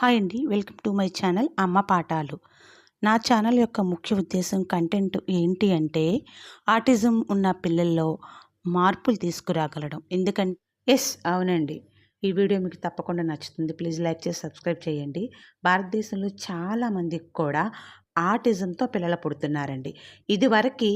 Hi అండి. Welcome to my channel అమ్మ పాఠాలు. నా ఛానల్ యొక్క ముఖ్య ఉద్దేశం కంటెంట్ ఏంటి అంటే ఆటిజం ఉన్న పిల్లల్లో మార్పులు తీసుకురాగలడం. ఎందుకంటే ఎస్ అవునండి. ఈ వీడియో మీకు తప్పకుండా నచ్చుతుంది. ప్లీజ్ లైక్ చేసి సబ్స్క్రైబ్ చేయండి. భారతదేశంలో చాలామందికి కూడా ఆటిజంతో పిల్లలు పుడుతున్నారండి. ఇదివరకు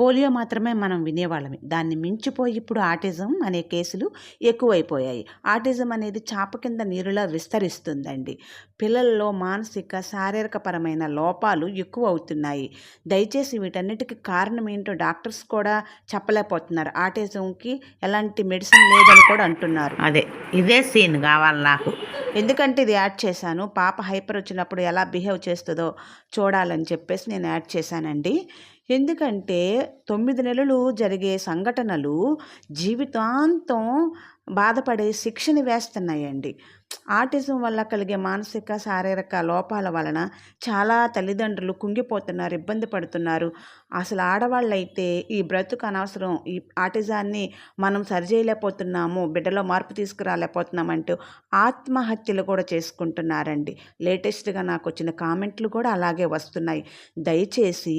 పోలియో మాత్రమే మనం వినేవాళ్ళమే. దాన్ని మించిపోయి ఇప్పుడు ఆటిజం అనే కేసులు ఎక్కువైపోయాయి. ఆటిజం అనేది చాప కింద నీరులా విస్తరిస్తుందండి. పిల్లల్లో మానసిక శారీరకపరమైన లోపాలు ఎక్కువ అవుతున్నాయి దయచేసి వీటన్నిటికీ కారణం ఏంటో డాక్టర్స్ కూడా చెప్పలేకపోతున్నారు. ఆటిజంకి ఎలాంటి మెడిసిన్ లేదని కూడా అంటున్నారు. అదే ఇదే సీన్ కావాలి నాకు. ఎందుకంటే ఇది యాడ్ చేశాను. పాప హైపర్ వచ్చినప్పుడు ఎలా బిహేవ్ చేస్తుందో చూడాలని చెప్పేసి నేను యాడ్ చేశానండి. ఎందుకంటే తొమ్మిది నెలలు జరిగే సంఘటనలు జీవితాంతం బాధపడి శిక్షని వేస్తున్నాయండి. ఆటిజం వల్ల కలిగే మానసిక శారీరక లోపాల వలన చాలా తల్లిదండ్రులు కుంగిపోతున్నారు ఇబ్బంది పడుతున్నారు. అసలు ఆడవాళ్ళైతే ఈ బ్రతుకు అనవసరం ఈ ఆటిజాన్ని మనం సరిచేయలేకపోతున్నాము బిడ్డలో మార్పు తీసుకురాలేకపోతున్నామంటూ ఆత్మహత్యలు కూడా చేసుకుంటున్నారండి. లేటెస్ట్గా నాకు వచ్చిన కామెంట్లు కూడా అలాగే వస్తున్నాయి. దయచేసి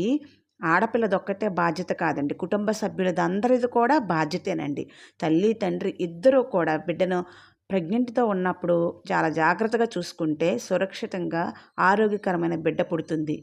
ఆడపిల్లదొక్కటే బాధ్యత కాదండి. కుటుంబ సభ్యులది అందరిది కూడా బాధ్యతేనండి. తల్లి తండ్రి ఇద్దరూ కూడా బిడ్డను ప్రెగ్నెంట్తో ఉన్నప్పుడు చాలా జాగ్రత్తగా చూసుకుంటే సురక్షితంగా ఆరోగ్యకరమైన బిడ్డ పుడుతుంది.